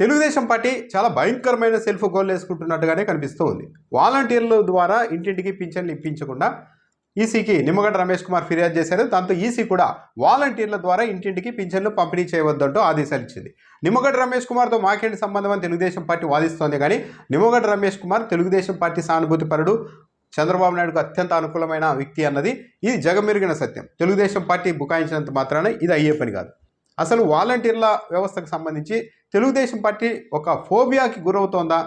Telugu Desam party చాలా భయంకరమైన self goal వేసుకుంటున్నట్టుగానే కనిపిస్తూ ఉంది వాలంటీర్ల ద్వారా ఇంటింటికి పింఛన్లు ఇప్పించకుండా ఈసీకి నిమ్మగడ్డ రమేష్ కుమార్ ఫిర్యాదు చేశారు. దాంతో ఈసీ కూడా వాలంటీర్ల ద్వారా ఇంటింటికి పింఛన్లు పంపిణీ చేయవద్దంటూ ఆదేశాలు ఇచ్చింది నిమ్మగడ్డ రమేష్ కుమార్తో మాకేంటి సంబంధం అని తెలుగుదేశం పార్టీ వాదిస్తోంది కానీ నిమ్మగడ్డ రమేష్ కుమార్ తెలుగుదేశం పార్టీ సానుభూతి పరుడు చంద్రబాబు నాయుడుకు అత్యంత అనుకూలమైన వ్యక్తి అన్నది ఇది జగమెరిగిన సత్యం. తెలుగుదేశం పార్టీ బుకాయించినంత మాత్రాన ఇది అయ్యే పని కాదు. అసలు వాలంటీర్ల వ్యవస్థకు సంబంధించి తెలుగుదేశం పార్టీ ఒక ఫోబియాకి గురవుతోందా?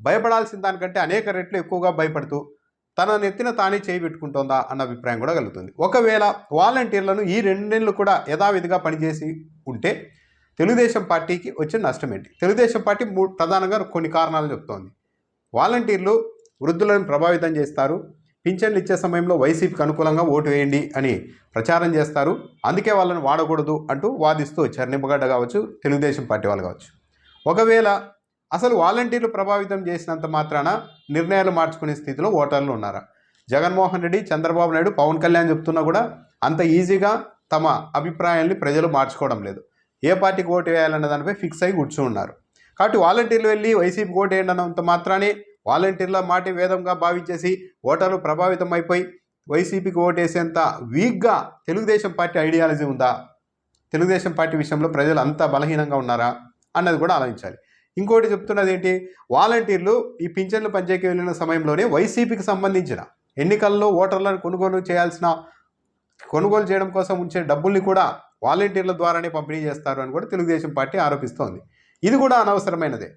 భయపడాల్సిన దానికంటే అనేక రెట్లు ఎక్కువగా భయపడుతూ తన నెత్తిన తానే చేయి పెట్టుకుంటోందా అన్న అభిప్రాయం కూడా కలుగుతుంది. ఒకవేళ వాలంటీర్లను ఈ రెండేళ్ళు కూడా యథావిధిగా పనిచేసి ఉంటే తెలుగుదేశం పార్టీకి వచ్చిన నష్టం ఏంటి? తెలుగుదేశం పార్టీ మూడు ప్రధానంగా కొన్ని కారణాలు చెప్తోంది. వాలంటీర్లు వృద్ధులను ప్రభావితం చేస్తారు. పింఛన్లు ఇచ్చే సమయంలో వైసీపీకి అనుకూలంగా ఓటు వేయండి అని ప్రచారం చేస్తారు. అందుకే వాళ్ళని వాడకూడదు అంటూ వాదిస్తూ వచ్చారు కావచ్చు తెలుగుదేశం పార్టీ వాళ్ళు కావచ్చు. ఒకవేళ అసలు వాలంటీర్లు ప్రభావితం చేసినంత మాత్రాన నిర్ణయాలు మార్చుకునే స్థితిలో ఓటర్లు ఉన్నారా? జగన్మోహన్ రెడ్డి చంద్రబాబు నాయుడు పవన్ కళ్యాణ్ చెప్తున్నా కూడా అంత ఈజీగా తమ అభిప్రాయాల్ని ప్రజలు మార్చుకోవడం లేదు. ఏ పార్టీకి ఓటు వేయాలన్న దానిపై ఫిక్స్ అయి కూర్చుని ఉన్నారు కాబట్టి వాలంటీర్లు వెళ్ళి వైసీపీకి ఓటు వేయండి అన్నంత మాత్రానే వాలంటీర్ల మాటి వేదంగా భావించేసి ఓటర్లు ప్రభావితం అయిపోయి వైసీపీకి ఓటేసేంత వీక్గా తెలుగుదేశం పార్టీ ఐడియాలజీ ఉందా? తెలుగుదేశం పార్టీ విషయంలో ప్రజలు అంత బలహీనంగా ఉన్నారా? అన్నది కూడా ఆలోచించాలి. ఇంకోటి చెప్తున్నది ఏంటి? వాలంటీర్లు ఈ పింఛన్లు పంచాయకి వెళ్ళిన సమయంలోనే వైసీపీకి సంబంధించిన ఎన్నికల్లో ఓటర్లను కొనుగోలు చేయాల్సిన కొనుగోలు చేయడం కోసం ఉంచే డబ్బుల్ని కూడా వాలంటీర్ల ద్వారానే పంపిణీ చేస్తారు అని కూడా తెలుగుదేశం పార్టీ ఆరోపిస్తోంది. ఇది కూడా అనవసరమైనదే.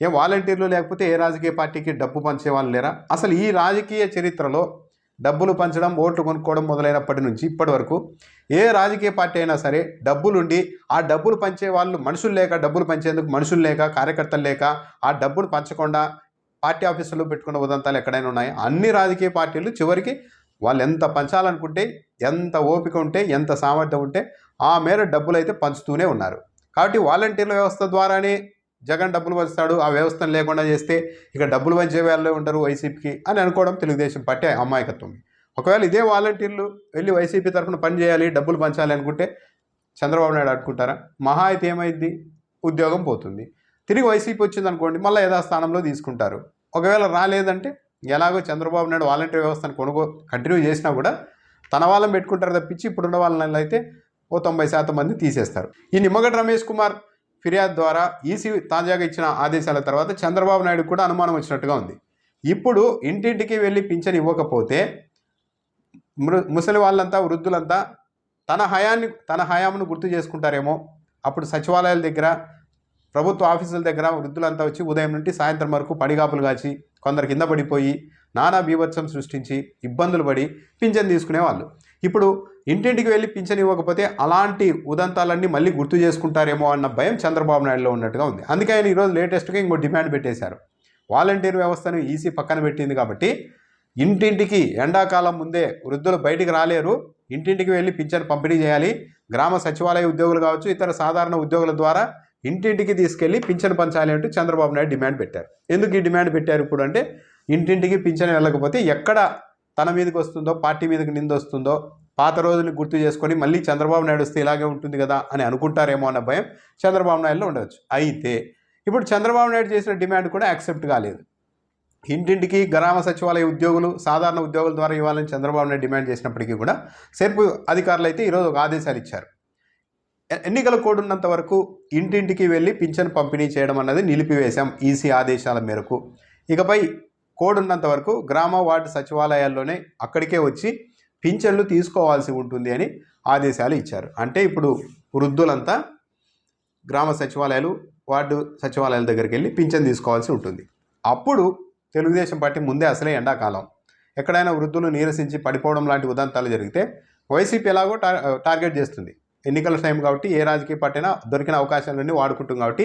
ఏ వాలంటీర్లు లేకపోతే ఏ రాజకీయ పార్టీకి డబ్బు పంచేవాళ్ళు లేరా? అసలు ఈ రాజకీయ చరిత్రలో డబ్బులు పంచడం ఓట్లు కొనుక్కోవడం మొదలైనప్పటి నుంచి ఇప్పటి వరకు ఏ రాజకీయ పార్టీ అయినా సరే డబ్బులుండి ఆ డబ్బులు పంచే వాళ్ళు మనుషులు లేక డబ్బులు పంచేందుకు మనుషులు లేక కార్యకర్తలు లేక ఆ డబ్బులు పంచకుండా పార్టీ ఆఫీసులో పెట్టుకున్న ఉదంతాలు ఎక్కడైనా ఉన్నాయి? అన్ని రాజకీయ పార్టీలు చివరికి వాళ్ళు ఎంత పంచాలనుకుంటే ఎంత ఓపిక ఉంటే ఎంత సామర్థ్యం ఉంటే ఆ మేర డబ్బులు అయితే పంచుతూనే ఉన్నారు. కాబట్టి వాలంటీర్ల వ్యవస్థ ద్వారానే జగన్ డబ్బులు పంచుతాడు ఆ వ్యవస్థను లేకుండా చేస్తే ఇక డబ్బులు పంచే వాళ్ళే ఉంటారు వైసీపీకి అని అనుకోవడం తెలుగుదేశం పార్టీ అమాయకత్వం. ఒకవేళ ఇదే వాలంటీర్లు వెళ్ళి వైసీపీ తరఫున పని చేయాలి డబ్బులు పంచాలి అనుకుంటే చంద్రబాబు నాయుడు అనుకుంటారా మహా అయితే ఏమైంది ఉద్యోగం పోతుంది. తిరిగి వైసీపీ వచ్చింది అనుకోండి మళ్ళీ యథాస్థానంలో తీసుకుంటారు. ఒకవేళ రాలేదంటే ఎలాగో చంద్రబాబు నాయుడు వాలంటీర్ వ్యవస్థను కొనుగో కంటిన్యూ చేసినా కూడా తన వాళ్ళని పెట్టుకుంటారు తప్పించి ఇప్పుడున్న వాళ్ళని అయితే ఓ తొంభై శాతం మంది తీసేస్తారు. ఈ నిమ్మగడ్డ రమేష్ కుమార్ ఫిర్యాదు ద్వారా ఈసీ తాజాగా ఇచ్చిన ఆదేశాల తర్వాత చంద్రబాబు నాయుడు కూడా అనుమానం వచ్చినట్టుగా ఉంది. ఇప్పుడు ఇంటింటికి వెళ్ళి పింఛన్ ఇవ్వకపోతే మృ ముసలి వాళ్ళంతా వృద్ధులంతా తన హయాన్ని తన హయామును గుర్తు చేసుకుంటారేమో. అప్పుడు సచివాలయాల దగ్గర ప్రభుత్వ ఆఫీసుల దగ్గర వృద్ధులంతా వచ్చి ఉదయం నుండి సాయంత్రం వరకు పడిగాపులు కాచి కొందరు కింద పడిపోయి నానా బీభత్సం సృష్టించి ఇబ్బందులు పడి పింఛన్ తీసుకునేవాళ్ళు. ఇప్పుడు ఇంటింటికి వెళ్ళి పింఛన్ ఇవ్వకపోతే అలాంటి ఉదంతాలన్నీ మళ్ళీ గుర్తు చేసుకుంటారేమో అన్న భయం చంద్రబాబు నాయుడులో ఉన్నట్టుగా ఉంది. అందుకే ఆయన ఈరోజు లేటెస్ట్గా ఇంకో డిమాండ్ పెట్టేశారు. వాలంటీర్ వ్యవస్థను ఈసీ పక్కన పెట్టింది కాబట్టి ఇంటింటికి ఎండాకాలం ముందే వృద్ధులు బయటికి రాలేరు. ఇంటింటికి వెళ్ళి పింఛన్ పంపిణీ చేయాలి. గ్రామ సచివాలయ ఉద్యోగులు కావచ్చు ఇతర సాధారణ ఉద్యోగుల ద్వారా ఇంటింటికి తీసుకెళ్ళి పింఛన్ పంచాలి అంటూ చంద్రబాబు నాయుడు డిమాండ్ పెట్టారు. ఎందుకు ఈ డిమాండ్ పెట్టారు ఇప్పుడు అంటే ఇంటింటికి పింఛన్ వెళ్ళకపోతే ఎక్కడ తన మీదకి వస్తుందో పార్టీ మీదకి నింద వస్తుందో పాత రోజులు గుర్తు చేసుకొని మళ్ళీ చంద్రబాబు నాయుడు వస్తే ఇలాగే ఉంటుంది కదా అని అనుకుంటారేమో అన్న భయం చంద్రబాబు నాయుడులో ఉండవచ్చు. అయితే ఇప్పుడు చంద్రబాబు నాయుడు చేసిన డిమాండ్ కూడా యాక్సెప్ట్ కాలేదు. ఇంటింటికి గ్రామ సచివాలయ ఉద్యోగులు సాధారణ ఉద్యోగుల ద్వారా ఇవ్వాలని చంద్రబాబు నాయుడు డిమాండ్ చేసినప్పటికీ కూడా సెర్పు అధికారులు అయితే ఈరోజు ఒక ఆదేశాలు ఇచ్చారు. ఎన్నికల కోడ్ ఉన్నంత వరకు ఇంటింటికి వెళ్ళి పింఛన్ పంపిణీ చేయడం అన్నది నిలిపివేశాం ఈసీ ఆదేశాల మేరకు. ఇకపై కోడ్ ఉన్నంత వరకు గ్రామ వార్డు సచివాలయాల్లోనే అక్కడికే వచ్చి పింఛన్లు తీసుకోవాల్సి ఉంటుంది అని ఆదేశాలు ఇచ్చారు. అంటే ఇప్పుడు వృద్ధులంతా గ్రామ సచివాలయాలు వార్డు సచివాలయాల దగ్గరికి వెళ్ళి పింఛన్ తీసుకోవాల్సి ఉంటుంది. అప్పుడు తెలుగుదేశం పార్టీ ముందే అసలే ఎండాకాలం. ఎక్కడైనా వృద్ధులు నీరసించి పడిపోవడం లాంటి ఉదంతాలు జరిగితే వైసీపీ ఎలాగో టార్ టార్గెట్ చేస్తుంది. ఎన్నికల టైం కాబట్టి ఏ రాజకీయ పార్టీ అయినా దొరికిన అవకాశాలన్నీ వాడుకుంటుంది కాబట్టి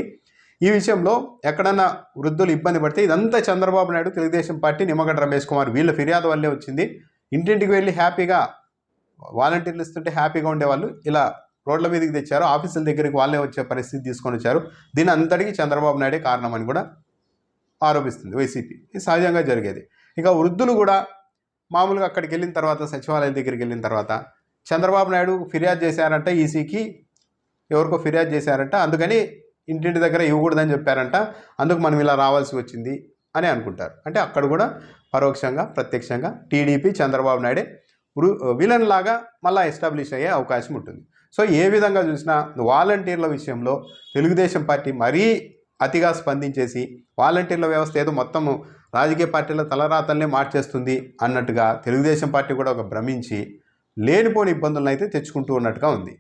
ఈ విషయంలో ఎక్కడన్నా వృద్ధులు ఇబ్బంది పడితే ఇదంతా చంద్రబాబు నాయుడు తెలుగుదేశం పార్టీ నిమ్మగడ్డ రమేష్ కుమార్ వీళ్ళ ఫిర్యాదు వల్లే వచ్చింది. ఇంటింటికి వెళ్ళి హ్యాపీగా వాలంటీర్లు ఇస్తుంటే హ్యాపీగా ఉండేవాళ్ళు ఇలా రోడ్ల మీదకి తెచ్చారు ఆఫీసుల దగ్గరికి వాళ్ళే వచ్చే పరిస్థితి తీసుకొని వచ్చారు. దీని అంతటికీ చంద్రబాబు నాయుడే కారణం అని కూడా ఆరోపిస్తుంది వైసీపీ. ఇది సహజంగా జరిగేది. ఇక వృద్ధులు కూడా మామూలుగా అక్కడికి వెళ్ళిన తర్వాత సచివాలయం దగ్గరికి వెళ్ళిన తర్వాత చంద్రబాబు నాయుడు ఫిర్యాదు చేశారంటే ఈసీకి ఎవరికో ఫిర్యాదు చేశారంట. అందుకని ఇంటింటి దగ్గర ఇవ్వకూడదని చెప్పారంట అందుకు మనం ఇలా రావాల్సి వచ్చింది అని అనుకుంటారు. అంటే అక్కడ కూడా పరోక్షంగా ప్రత్యక్షంగా టీడీపీ చంద్రబాబు నాయుడే విలన్ లాగా మళ్ళీ ఎస్టాబ్లిష్ అయ్యే అవకాశం ఉంటుంది. సో ఏ విధంగా చూసినా వాలంటీర్ల విషయంలో తెలుగుదేశం పార్టీ మరీ అతిగా స్పందించేసి వాలంటీర్ల వ్యవస్థ ఏదో మొత్తం రాజకీయ పార్టీల తలరాతల్నే మార్చేస్తుంది అన్నట్టుగా తెలుగుదేశం పార్టీ కూడా ఒక భ్రమించి లేనిపోని ఇబ్బందులను అయితే తెచ్చుకుంటూ ఉన్నట్టుగా ఉంది.